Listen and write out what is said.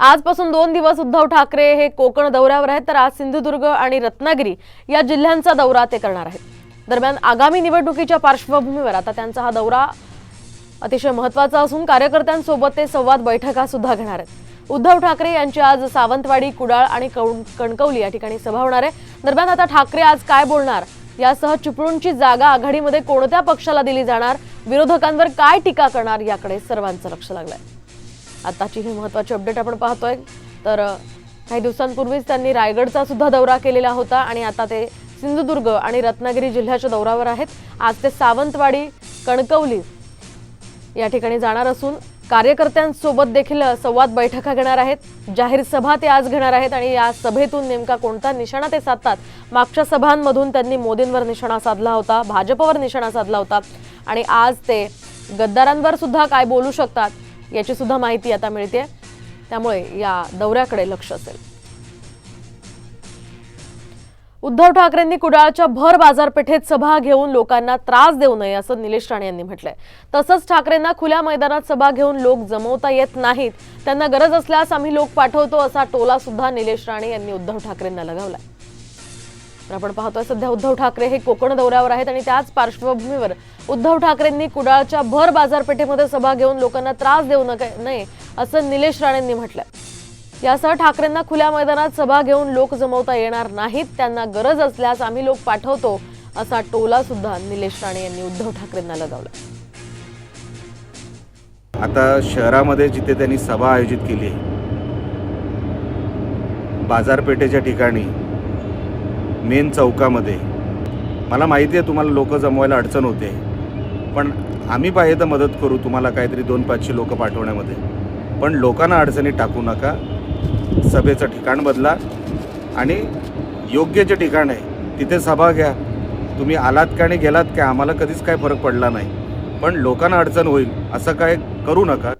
आजपासून दोन दिवस उद्धव ठाकरे हे कोकण दौऱ्यावर आहेत तर आज सिंधुदुर्ग आणि रत्नागिरी या जिल्ह्यांचा दौरा ते करणार आहेत. दरम्यान आगामी निवडणुकीच्या पार्श्वभूमीवर आता त्यांचा हा दौरा अतिशय महत्त्वाचा असून कार्यकर्त्यांसोबत ते संवाद बैठका सुद्धा घेणार आहेत. उद्धव ठाकरे यांची आज सावंतवाडी कुडाळ आणि कणकवली या ठिकाणी सभा होणार आहे. दरम्यान आता ठाकरे आज काय बोलणार? यासह चिपळूणची जागा आघाडीमध्ये कोणत्या पक्षाला दिली जाणार? विरोधकांवर काय टीका करणार? याकडे सर्वांचं लक्ष लागलंय. आताची ही महत्त्वाची अपडेट आपण पाहतोय. तर काही दिवसांपूर्वीच त्यांनी रायगडचा सुद्धा दौरा केलेला होता आणि आता ते सिंधुदुर्ग आणि रत्नागिरी जिल्ह्याच्या दौऱ्यावर आहेत. आज ते सावंतवाडी कणकवली या ठिकाणी जाणार असून कार्यकर्त्यांसोबत देखील संवाद बैठका घेणार आहेत. जाहीर सभा ते आज घेणार आहेत आणि या सभेतून नेमका कोणता निशाणा ते साधतात? मागच्या सभांमधून त्यांनी मोदींवर निशाणा साधला होता भाजपवर निशाणा साधला होता. आणि आज ते गद्दारांवर सुद्धा काय बोलू शकतात? याची सुद्धा माहिती आता मिळते त्यामुळे या दौऱ्याकडे लक्ष असेल. उद्धव ठाकरेंनी कुडाळच्या भर बाजारपेठेत सभा घेऊन लोकांना त्रास देऊ नये असं निलेश राणे यांनी म्हटलंय. तसंच ठाकरेंना खुल्या मैदानात सभा घेऊन लोक जमवता येत नाहीत. त्यांना गरज असल्यास आम्ही लोक पाठवतो असा टोला सुद्धा निलेश राणे यांनी उद्धव ठाकरेंना लगावलाय. तर आपण पाहतोय सध्या उद्धव ठाकरे हे कोकण दौऱ्यावर आहेत आणि त्याच पार्श्वभूमीवर उद्धव ठाकरेंनी कुडाळच्या भर बाजारपेठेमध्ये सभा घेऊन लोकांना त्रास देऊ नका नये असं निलेश राणेंनी म्हटलंय. यासह ठाकरेंना खुल्या मैदानात सभा घेऊन लोक जमवता येणार नाहीत त्यांना गरज असल्यास आम्ही लोक पाठवतो असा टोला सुद्धा निलेश राणे यांनी उद्धव ठाकरेंना लगावला. आता शहरामध्ये जिथे त्यांनी सभा आयोजित केली बाजारपेठेच्या ठिकाणी मेन चौकामध्ये. मला माहिती आहे तुम्हाला लोक जमवायला अडचण होते. पण आम्ही पाहिजे तर मदत करू तुम्हाला काहीतरी दोन पाचशे लोक पाठवण्यामध्ये. पण लोकांना अडचणीत टाकू नका. सभेचं ठिकाण बदला आणि योग्य जे ठिकाण आहे तिथे सभा घ्या. तुम्ही आलात का आणि गेलात का आम्हाला कधीच काय फरक पडला नाही. पण लोकांना अडचण होईल असं काय करू नका.